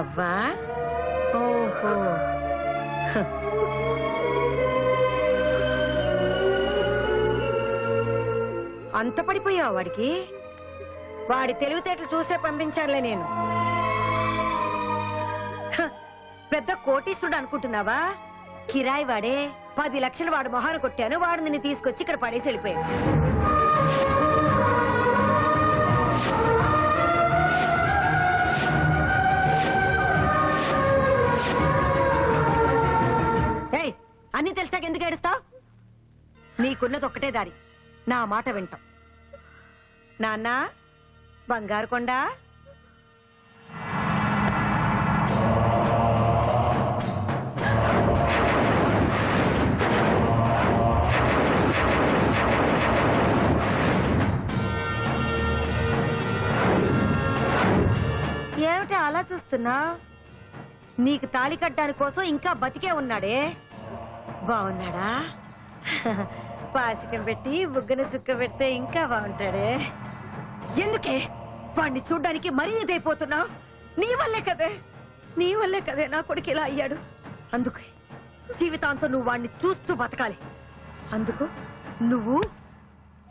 నువ్వా ఓహో అంత పడిపోయావు వాడికి? వాడి తెలివితేటలు చూసే పంపించానులే నేను. పెద్ద కోటీశ్వరుడు అనుకుంటున్నావా? కిరాయి వాడే పది లక్షలు వాడు మొహాన కొట్టాను వాడు నిన్ను తీసుకొచ్చి ఇక్కడ పడేసి వెళ్ళిపోయాడు. అన్ని తెలిసాక ఎందుకు ఏడుస్తావు? నీకున్నది ఒక్కటే దారి. నా మాట వింటాం నాన్న బంగారు కొండ. ఏమిటి అలా చూస్తున్నా? నీకు తాళి కట్టడానికి కోసం ఇంకా బతికే ఉన్నాడే. బాగున్నాడా? పాసికం పెట్టి బుగ్గన చుక్క పెడితే ఇంకా బాగుంటాడే. ఎందుకే? వాణ్ణి చూడ్డానికి మరీ ఇదైపోతున్నావు నీ వల్లే కదే. నీ వల్లే కదే నా కొడుకు ఇలా అయ్యాడు. అందుకే జీవితాంతం నువ్వు వాణ్ణి చూస్తూ బతకాలి. అందుకు నువ్వు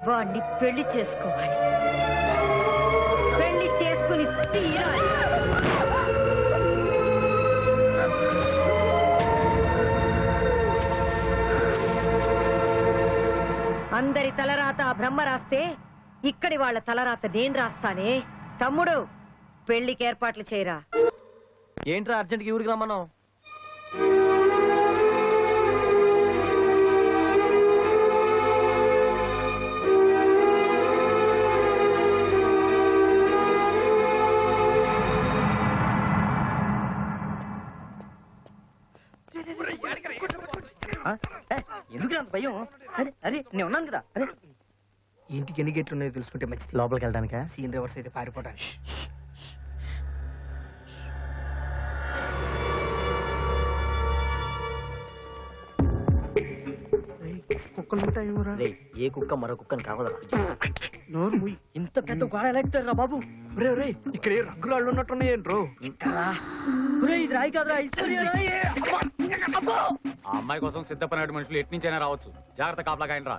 వాణ్ణి పెళ్ళి చేసుకోవాలి. పెళ్ళి చేసుకుని తలరాత ఆ బ్రహ్మ రాస్తే ఇక్కడి వాళ్ళ తలరాత నేను రాస్తానే. తమ్ముడు పెళ్ళికి ఏర్పాట్లు చేయరా. ఏంట్రా అర్జెంట్కి ఊరికి రమ్మన్నావు? భయం. అరే అరే నేను ఉన్నాను కదా. అరే. ఇంటికి ఎన్ని గేట్లు ఉన్నాయో తెలుసుకుంటే మంచిది. లోపలికి వెళ్ళడానికా? సీన్ రివర్స్ అయితే పారిపోవడానికి. ఉంటాయేమోరా రే ఏ కుక్క మరో కుక్కని కావదరా నోరు మూయి. ఇంత పెద్ద గోడ ఎలా బాబు? రే రే ఇక్కడ ఏ రంగురాళ్ళు ఉన్నట్టున్నాయేంట్రో ఒరే, ఇది రాయి కాదురా ఐశ్వర్య రాయి అబ్బా! ఆ అమ్మాయి కోసం సిద్ధపడిన మనుషులు ఎట్నుంచైనా రావచ్చు. జాగ్రత్త కాపలాగా ఆయన రా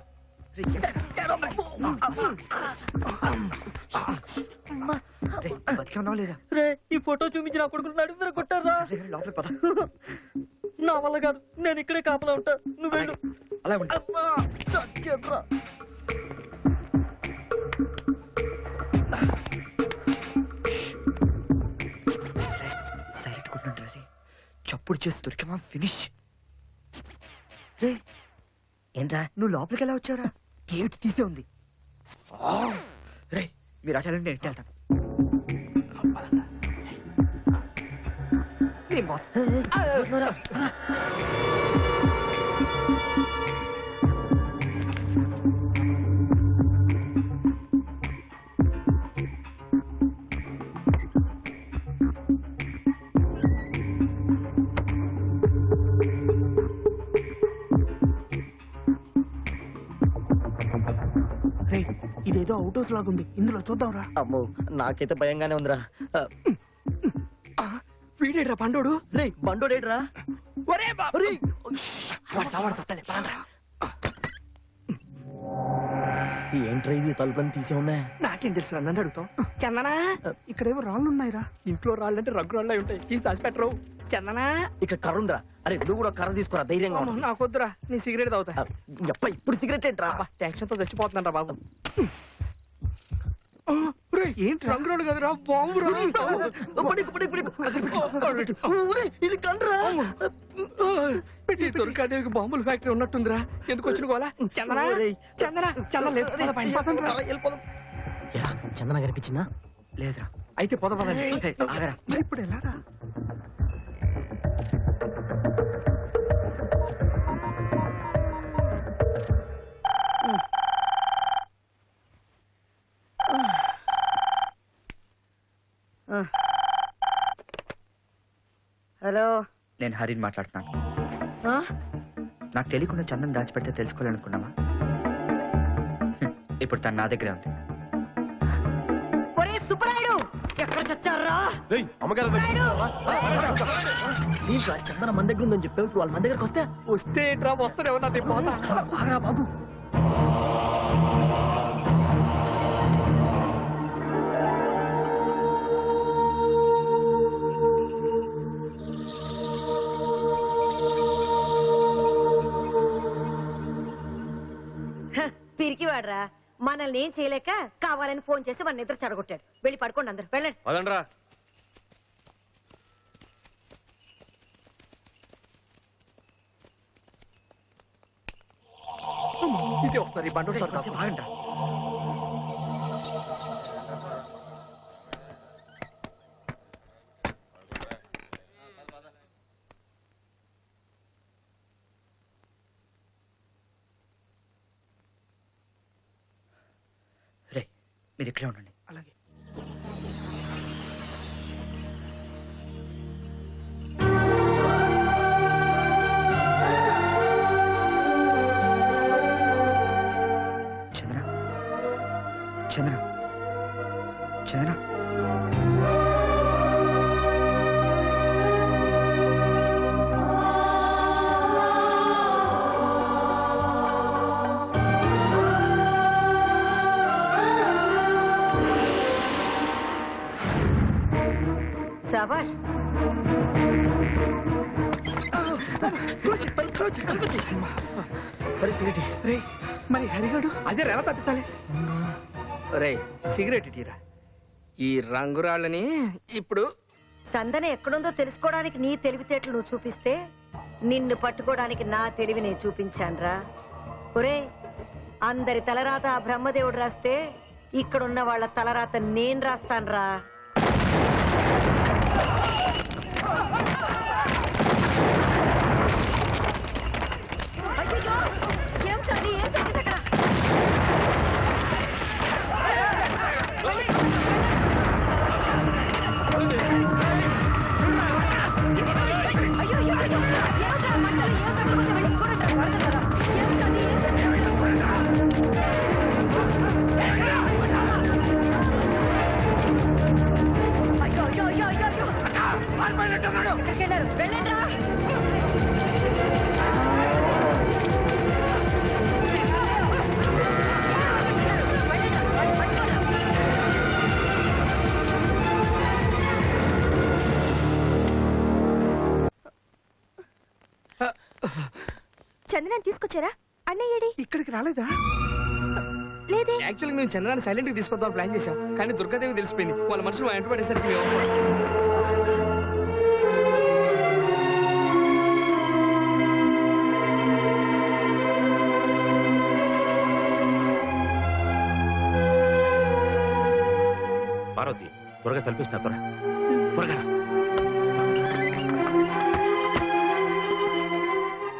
రే, ఈ ఫోటో చూపించి నా నడుపుతారా కొట్టారా? లోపల పద. నా వల్ల కాదు నేను ఇక్కడే కాపలా ఉంటా. నువ్వు వెళ్ళు. అలా రే చప్పుడు చేసి దొరికామా ఫినిష్ రే ఏంట్రా నువ్వు లోపలికి ఎలా వచ్చావురా? గేట్ తీసే ఉంది? రే మీరు అటు వెళ్ళండి, నేను వెళ్తాను నేను పోతా. హౌస్ లాగుంది. ఇందులో చూద్దాం రా అమ్మో నాకైతే భయంగానే ఉందిరా. వీడేట్రా పండోడు? రే బండోడేట్రా ఒరే బాబు. ఏంట్రా ఇది? తలుపులని తీసే ఉన్నాయి నాకేం తెలుసు నన్ను అడుగుతాం చందనా? ఇక్కడేమో రాళ్ళు ఉన్నాయిరా ఇంట్లో రాళ్ళు అంటే రంగు రాళ్ళు ఉంటాయి. తీసి దాచిపెట్టరు చందనా? ఇక్కడ కర్ర ఉందిరా. అరే నువ్వు కూడా కర్ర తీసుకురా ధైర్యంగా అమ్మో, ఉండు. నాకొద్దురా. నీ సిగరెట్ తాగుతా. ఎప్ప ఇప్పుడు సిగరెట్ ఏంట్రా? టెన్షన్తో చచ్చిపోతున్నారా బాబు. ఏంటి కదరా బాంబు ఇది కండ్రా పెట్టి దుర్గాదేవికి బాంబుల ఫ్యాక్టరీ ఉన్నట్టుందిరా ఎందుకు వచ్చిన గోలా చందనా. చందనా లేదు కనిపించిందా లేదురా అయితే పొద పదండి ఏయ్, ఆగరా ఇప్పుడు ఎలారా హలో నేను హరిని మాట్లాడుతున్నాను? నాకు తెలియకుండా చందన్ దాచిపెడితే తెలుసుకోవాలనుకున్నావా ఇప్పుడు తను నా దగ్గరే ఉంది ఏంట్రా చందన మన దగ్గర ఉందని చెప్పావు ఇప్పుడు వాళ్ళ మన దగ్గరకు వస్తే వస్తే డ్రా వస్తానే ఉన్నా పోతా ఆగరా బాబు పిరికి వాడరా మనల్ని ఏం చేయలేక కావాలని ఫోన్ చేసి మన నిద్ర చెడగొట్టాడు. వెళ్ళి పడుకోండి అందరు. వెళ్ళండి. పదండ్రా. ఇదే వస్తున్నారు ఈ బండి మీరు ఇక్కడే ఉండండి. అలాగే. చంద్ర చంద్ర చంద్ర శాబాష్ మరి సిగరెట్ రే మరి హరిగాడు? అదే ఎలా తప్పించాలి. రే సిగరెట్ ఇటీరా. ఈ రంగురాళ్ళని ఇప్పుడు సందన ఎక్కడుందో తెలుసుకోవడానికి నీ తెలివితేటలు నువ్వు చూపిస్తే నిన్ను పట్టుకోవడానికి నా తెలివి నేను చూపించానురా. ఒరే అందరి తలరాత ఆ బ్రహ్మదేవుడు రాస్తే ఇక్కడున్న వాళ్ళ తలరాత నేను రాస్తానురా. అయ్యయ్యో! ఏమిటది? ఏం జరిగింది అక్కడ? అయ్యో, తీసుకొచ్చారా అన్నయ్యేడి ఇక్కడికి రాలేదా? లేదే. యాక్చువల్గా మేము చంద్రాన్ని సైలెంట్గా తీసుకొద్దాం ప్లాన్ చేశాం. కానీ దుర్గాదేవి తెలిసిపోయింది. వాళ్ళ మనుషులు మా వెంట పడేసరికి మేము. పార్వతి త్వరగా తలపిస్తున్నా త్వర త్వరగా రా.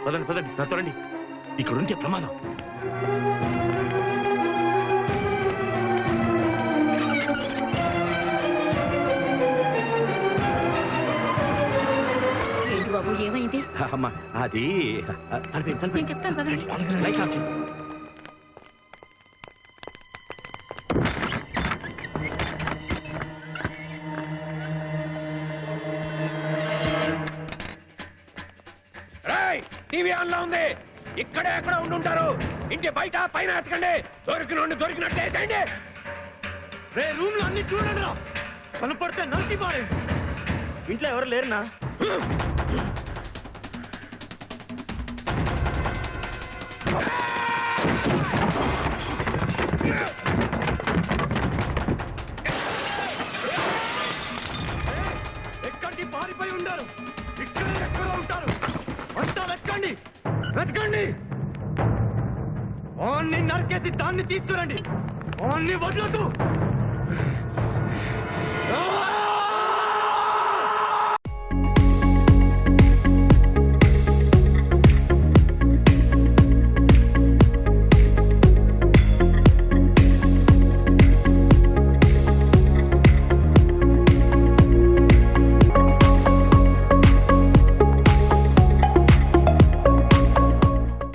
పదండి పదండి నా త్వరండి ఇక్కడ ఉంటే ప్రమాదం ఏమైంది? అమ్మా అది తలపి తలపి చెప్తాను లైట్ ఆఫ్ ఇక్కడే ఎక్కడ ఉండుంటారు. ఇంటి బయట పైన ఎత్తకండి దొరికిన దొరికినట్టు వేసేయండి రే రూమ్లో అన్ని చూడండి రా కనపడితే నరికి మారే ఇంట్లో ఎవరు లేరునా? ఎక్కడికి పారిపోయి ఉండారు? ఇక్కడ ఎక్కడో ఉంటారు. అంతా వెతకండి. వెతకండి! ఓన్ని నరికేసి దాన్ని తీసుకురండి! ఓన్ని వదలదు